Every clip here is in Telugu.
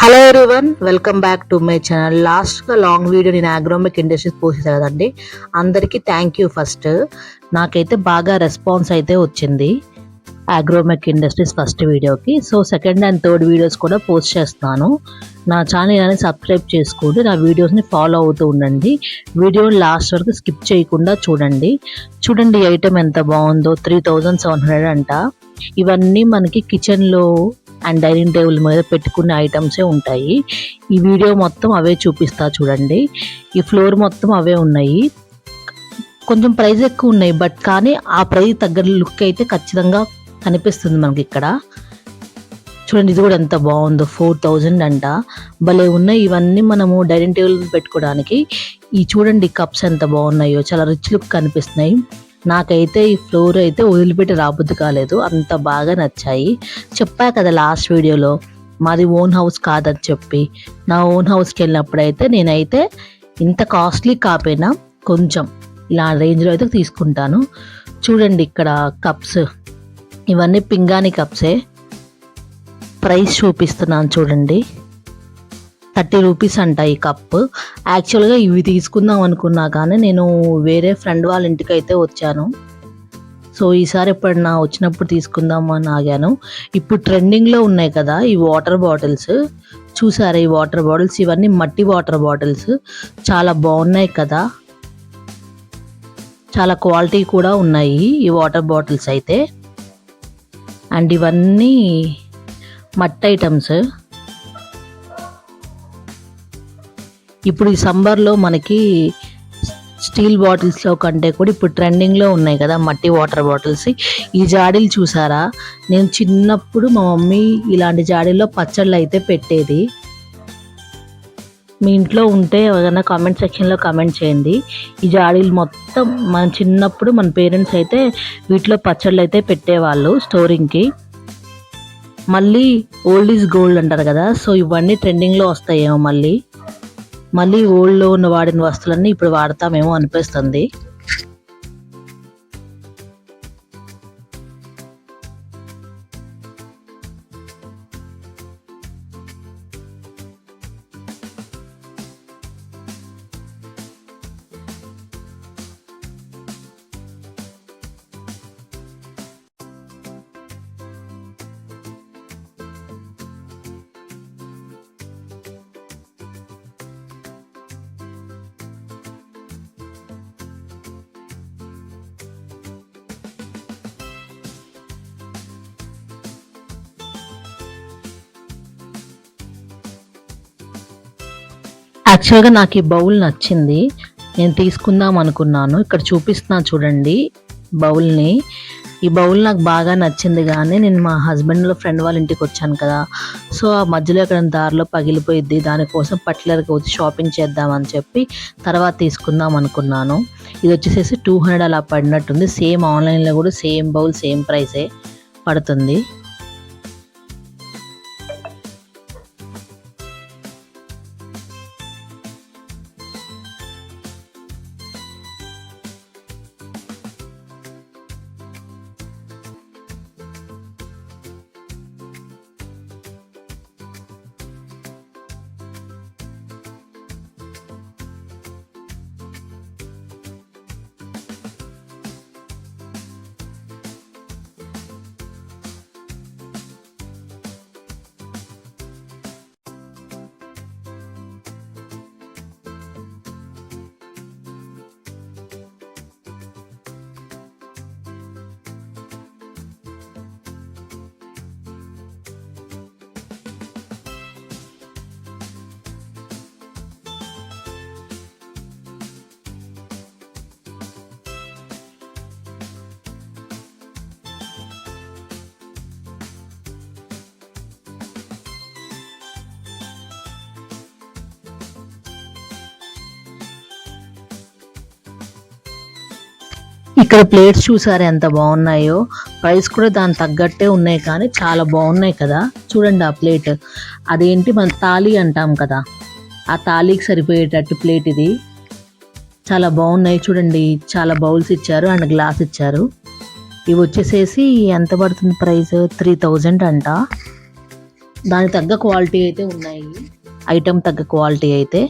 Hello everyone welcome back to my channel లాస్ట్గా లాంగ్ వీడియో నేను అగ్రోమిక్ ఇండస్ట్రీస్ పోస్ట్ కదండి. అందరికీ థ్యాంక్ యూ ఫస్ట్ నాకైతే బాగా రెస్పాన్స్ అయితే వచ్చింది అగ్రోమెక్ ఇండస్ట్రీస్ ఫస్ట్ వీడియోకి so second and third videos కూడా పోస్ట్ చేస్తాను నా ఛానల్ అనేది సబ్స్క్రైబ్ చేసుకోండి నా వీడియోస్ని ఫాలో అవుతూ ఉండండి. వీడియోని లాస్ట్ వరకు స్కిప్ చేయకుండా చూడండి. చూడండి ఐటమ్ ఎంత బాగుందో త్రీ థౌజండ్ సెవెన్ హండ్రెడ్ అంట. ఇవన్నీ మనకి కిచెన్లో అండ్ డైనింగ్ టేబుల్ మీద పెట్టుకునే ఐటమ్సే ఉంటాయి. ఈ వీడియో మొత్తం అవే చూపిస్తా చూడండి. ఈ ఫ్లోర్ మొత్తం అవే ఉన్నాయి. కొంచెం ప్రైస్ ఎక్కువ ఉన్నాయి బట్ కానీ ఆ ప్రైస్ తగ్గ లుక్ అయితే ఖచ్చితంగా కనిపిస్తుంది మనకి ఇక్కడ. చూడండి ఇది కూడా ఎంత బాగుందో ఫోర్ థౌజండ్ అంట. భలే ఉన్నాయి. ఇవన్నీ మనము డైనింగ్ టేబుల్ పెట్టుకోవడానికి. ఈ చూడండి కప్స్ ఎంత బాగున్నాయో. చాలా రిచ్ లుక్ కనిపిస్తున్నాయి. నాకైతే ఈ ఫ్లోర్ అయితే వదిలిపెట్టి రాబుద్ది కాలేదు. అంత బాగా నచ్చాయి. చెప్పా కదా లాస్ట్ వీడియోలో మాది ఓన్ హౌస్ కాదని చెప్పి. నా ఓన్ హౌస్కి వెళ్ళినప్పుడైతే నేనైతే ఇంత కాస్ట్లీ కాపోయినా కొంచెం ఇలా రేంజ్లో అయితే తీసుకుంటాను. చూడండి ఇక్కడ కప్స్ ఇవన్నీ పింగాణి కప్సే ప్రైస్ చూపిస్తున్నాను చూడండి. థర్టీ రూపీస్ అంట ఈ కప్. యాక్చువల్గా ఇవి తీసుకుందాం అనుకున్నా కానీ నేను వేరే ఫ్రెండ్ వాళ్ళ ఇంటికి అయితే వచ్చాను. సో ఈసారి ఎప్పుడన్నా వచ్చినప్పుడు తీసుకుందాం అని ఆగాను. ఇప్పుడు ట్రెండింగ్లో ఉన్నాయి కదా ఈ వాటర్ బాటిల్స్ చూసారా ఈ వాటర్ బాటిల్స్ ఇవన్నీ మట్టి వాటర్ బాటిల్స్ చాలా బాగున్నాయి కదా. చాలా క్వాలిటీ కూడా ఉన్నాయి ఈ వాటర్ బాటిల్స్ అయితే. అండ్ ఇవన్నీ మట్టి ఐటమ్స్ ఇప్పుడు ఈ సమ్మర్లో మనకి స్టీల్ బాటిల్స్లో కంటే కూడా ఇప్పుడు ట్రెండింగ్లో ఉన్నాయి కదా మట్టి వాటర్ బాటిల్స్. ఈ జాడీలు చూసారా? నేను చిన్నప్పుడు మా మమ్మీ ఇలాంటి జాడీల్లో పచ్చళ్ళు అయితే పెట్టేది. మీ ఇంట్లో ఉంటే ఏదైనా కామెంట్ సెక్షన్లో కామెంట్ చేయండి. ఈ జాడీలు మొత్తం మన చిన్నప్పుడు మన పేరెంట్స్ అయితే వీటిలో పచ్చళ్ళు అయితే పెట్టేవాళ్ళు స్టోరింగ్కి. మళ్ళీ ఓల్డ్ ఈజ్ గోల్డ్ అంటారు కదా సో ఇవన్నీ ట్రెండింగ్లో వస్తాయేమో మళ్ళీ. మళ్ళీ ఓల్డ్లో ఉన్న వాడిన వస్తువులన్నీ ఇప్పుడు వాడతామేమో అనిపిస్తుంది. యాక్చువల్గా నాకు ఈ బౌల్ నచ్చింది. నేను తీసుకుందాం అనుకున్నాను. ఇక్కడ చూపిస్తున్నా చూడండి బౌల్ని. ఈ బౌల్ నాకు బాగా నచ్చింది కానీ నేను మా హస్బెండ్లో ఫ్రెండ్ వాళ్ళ ఇంటికి వచ్చాను కదా. సో ఆ మధ్యలో ఎక్కడ దారిలో పగిలిపోయిద్ది. దానికోసం పర్టికులర్గా వచ్చి షాపింగ్ చేద్దామని చెప్పి తర్వాత తీసుకుందాం అనుకున్నాను. ఇది వచ్చేసేసి టూ హండ్రెడ్ అలా పడినట్టుంది. సేమ్ ఆన్లైన్లో కూడా సేమ్ బౌల్ సేమ్ ప్రైసే పడుతుంది. ఇక్కడ ప్లేట్స్ చూసారు ఎంత బాగున్నాయో? ప్రైస్ కూడా దాని తగ్గట్టే ఉన్నాయి కానీ చాలా బాగున్నాయి కదా. చూడండి ఆ ప్లేట్. అదేంటి? మన తాళి అంటాం కదా. ఆ తాళికి సరిపోయేటట్టు ప్లేట్ ఇది. చాలా బాగున్నాయి చూడండి. చాలా బౌల్స్ ఇచ్చారు అండ్ గ్లాస్ ఇచ్చారు. ఇవి వచ్చేసేసి ఎంత పడుతుంది ప్రైస్? త్రీ థౌజండ్ అంట. దానికి తగ్గ క్వాలిటీ అయితే ఉన్నాయి. ఐటెం తగ్గ క్వాలిటీ అయితే.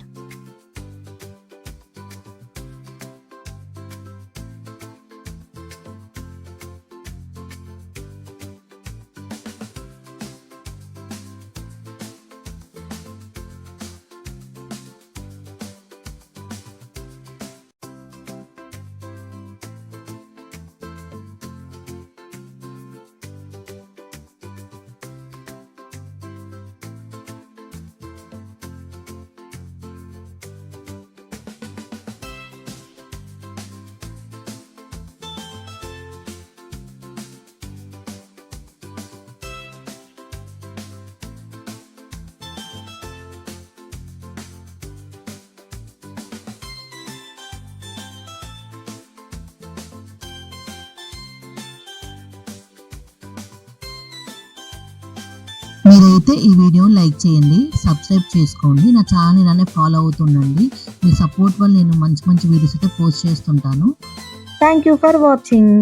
మీరైతే ఈ వీడియో లైక్ చేయండి సబ్స్క్రైబ్ చేసుకోండి నా ఛానల్ ఇలానే ఫాలో అవుతుండండి. మీ సపోర్ట్ వల్ల నేను మంచి మంచి వీడియోస్ అయితే పోస్ట్ చేస్తుంటాను. Thank you for watching